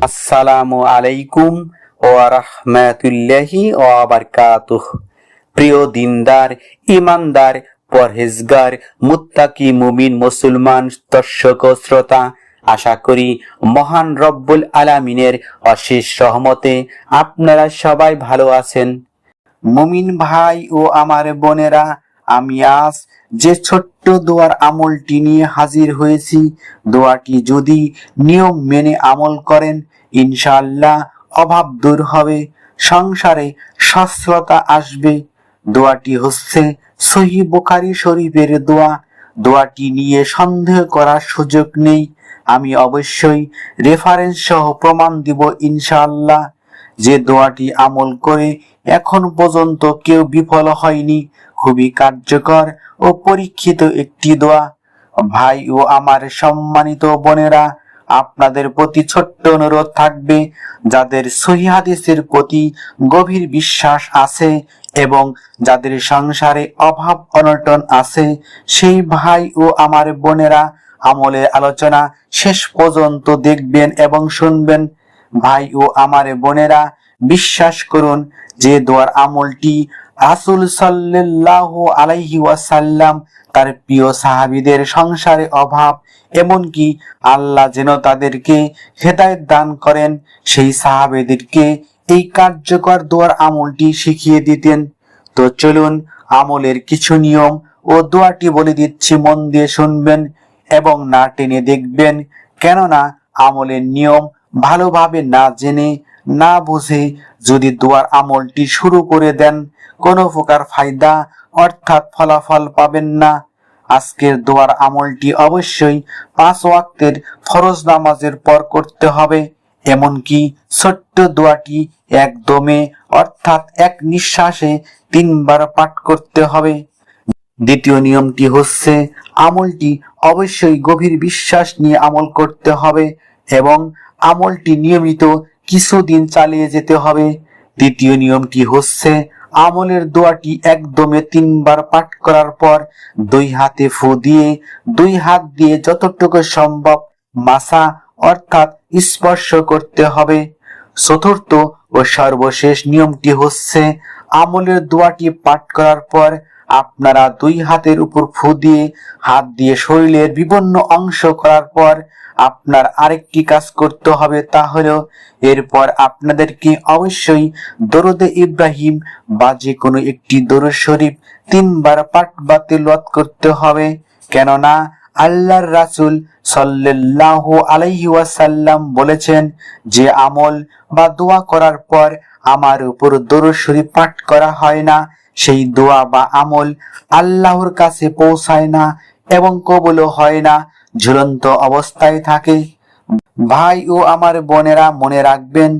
আসসালামু আলাইকুম ও রাহমাতুল্লাহি ও বারকাতুহ। প্রিয় দিনদার ইমানদার পরহেজগার, মুত্তাকি মুমিন, মুসলমান, দর্শক শ্রোতা, আশা করি মহান রব্বুল আলামিনের অশেষ সহমতে আপনারা সবাই ভালো আছেন। মুমিন ভাই ও আমার বোনেরা আমি আজ যে ছোট্ট দোয়ার আমলটি নিয়ে হাজির হয়েছি, দোয়াটি যদি নিয়ম মেনে আমল করেন, ইনশাআল্লাহ অভাব দূর হবে, সংসারে সস্রতা আসবে। দোয়াটি হচ্ছে সহি বোখারি শরীফের দোয়া। দোয়াটি নিয়ে সন্দেহ করার সুযোগ নেই। আমি অবশ্যই রেফারেন্স সহ প্রমাণ দিব ইনশাআল্লাহ। যে দোয়াটি আমল করে এখন পর্যন্ত কেউ বিফল হয়নি খুবই কার্যকর ও পরীক্ষিত একটি দোয়া। ভাই ও আমার সম্মানিত বোনেরা, আপনাদের প্রতি ছোট্ট অনুরোধ থাকবে, যাদের সহি হাদিসের প্রতি গভীর বিশ্বাস আছে এবং যাদের সংসারে অভাব অনটন আছে, সেই ভাই ও আমার বোনেরা আমলের আলোচনা শেষ পর্যন্ত দেখবেন এবং শুনবেন। ভাই ও আমার বোনেরা, বিশ্বাস করুন, যে দোয়ার আমলটি রাসুল সাল্লাহ আলাইহি ওয়াসাল্লাম তার প্রিয় সাহাবিদের সংসারে অভাব, এমনকি আল্লাহ যেন তাদেরকে হেদায়ত দান করেন, সেই সাহাবেদেরকে এই কার্যকর দোয়ার আমলটি শিখিয়ে দিতেন। তো চলুন আমলের কিছু নিয়ম ও দোয়াটি বলে দিচ্ছি, মন দিয়ে শুনবেন এবং না টেনে দেখবেন। কেননা আমলের নিয়ম ভালোভাবে না জেনে, না বুঝে যদি দোয়ার আমলটি শুরু করে দেন, কোনো প্রকার ফায়দা অর্থাৎ ফলাফল পাবেন না। আজকের দোয়ার আমলটি অবশ্যই পাঁচ ওয়াক্তের ফরজ নামাজের পর করতে হবে, এমনকি ছোট্ট দোয়াটি একদমে অর্থাৎ এক নিঃশ্বাসে তিনবার পাঠ করতে হবে। দ্বিতীয় নিয়মটি হচ্ছে আমলটি অবশ্যই গভীর বিশ্বাস নিয়ে আমল করতে হবে এবং আমলটি নিয়মিত কিছুদিন চালিয়ে যেতে হবে। দ্বিতীয় নিয়মটি হচ্ছে, আমলের দোয়াটি একদমে তিনবার পাঠ করার পর দুই হাতে ফু দিয়ে, দুই হাত দিয়ে যতটুকু সম্ভব মাসা অর্থাৎ স্পর্শ করতে হবে। চতুর্থ ও সর্বশেষ নিয়মটি হচ্ছে আমলের দোয়াটি পাঠ করার পর আপনারা দুই হাতের উপর ফু দিয়ে হাত দিয়ে শরীরের বিভিন্ন অংশ করার পর আপনার আরেকটি কাজ করতে হবে তা হলো এরপর আপনাদেরকে অবশ্যই দরদে ইব্রাহিম বা যে কোনো একটি দরুদ শরীফ তিনবার পাঠ বা তেলাওয়াত করতে হবে। কেননা আল্লাহর রাসুল সাল্লাল্লাহু আলাইহি ওয়াসাল্লাম বলেছেন, যে আমল বা দোয়া করার পর আমার উপর দরুদ পাঠ করা হয় না, সেই দোয়া বা আমল আল্লাহর কাছে পৌঁছায় না এবং কবুলও হয় না, ঝুলন্ত অবস্থায় থাকে। ভাই ও আমার বোনেরা মনে রাখবেন,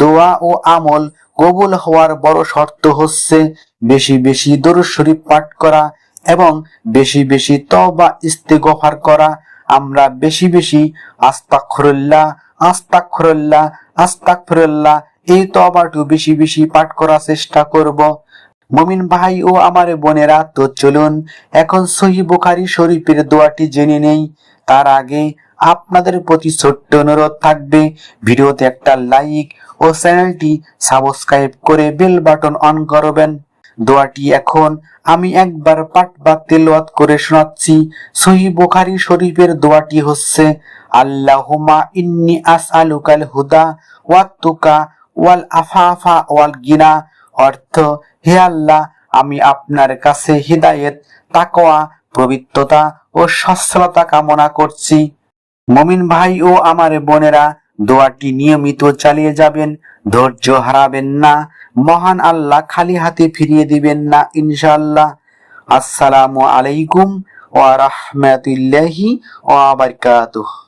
দোয়া ও আমল কবুল হওয়ার বড় শর্ত হচ্ছে বেশি বেশি দরুদ শরীফ পাঠ করা এবং বেশি বেশি তবা ইস্তেগফার করা। আমরা বেশি বেশি আস্তাগফিরুল্লাহ আস্তাগফিরুল্লাহ আস্তাগফিরুল্লাহ এই তবাটু বেশি বেশি পাঠ করার চেষ্টা করব। মমিন ভাই ও আমার বোনেরা, তো চলুন এখন সহি বুখারি শরীফের দোয়াটি জেনে নেই। তার আগে আপনাদের প্রতি ছোট্ট অনুরোধ থাকবে, ভিডিওতে একটা লাইক ও চ্যানেলটি সাবস্ক্রাইব করে বেল বাটন অন করবেন। দোয়াটি এখন আমি একবার পাঠ বা তেলাওয়াত করে শোনাচ্ছি। সহি বোখারি শরীফের দোয়াটি হচ্ছে আল্লাহুমা ইন্নি আসআলুকাল হুদা ওয়াত্তুকা ওয়াল আফাফা ওয়াল গিনা। অর্থ, হে আল্লাহ, আমি আপনার কাছে হিদায়েত তাকোয়া পবিত্রতা ও সচ্ছলতা কামনা করছি। মমিন ভাই ও আমার বোনেরা দোয়াটি নিয়মিত চালিয়ে যাবেন, ধৈর্য হারাবেন না, মহান আল্লাহ খালি হাতে ফিরিয়ে দিবেন না, ইনশাআল্লাহ। আসসালামু আলাইকুম ওয়া রাহমাতুল্লাহি ওয়া বারাকাতুহু।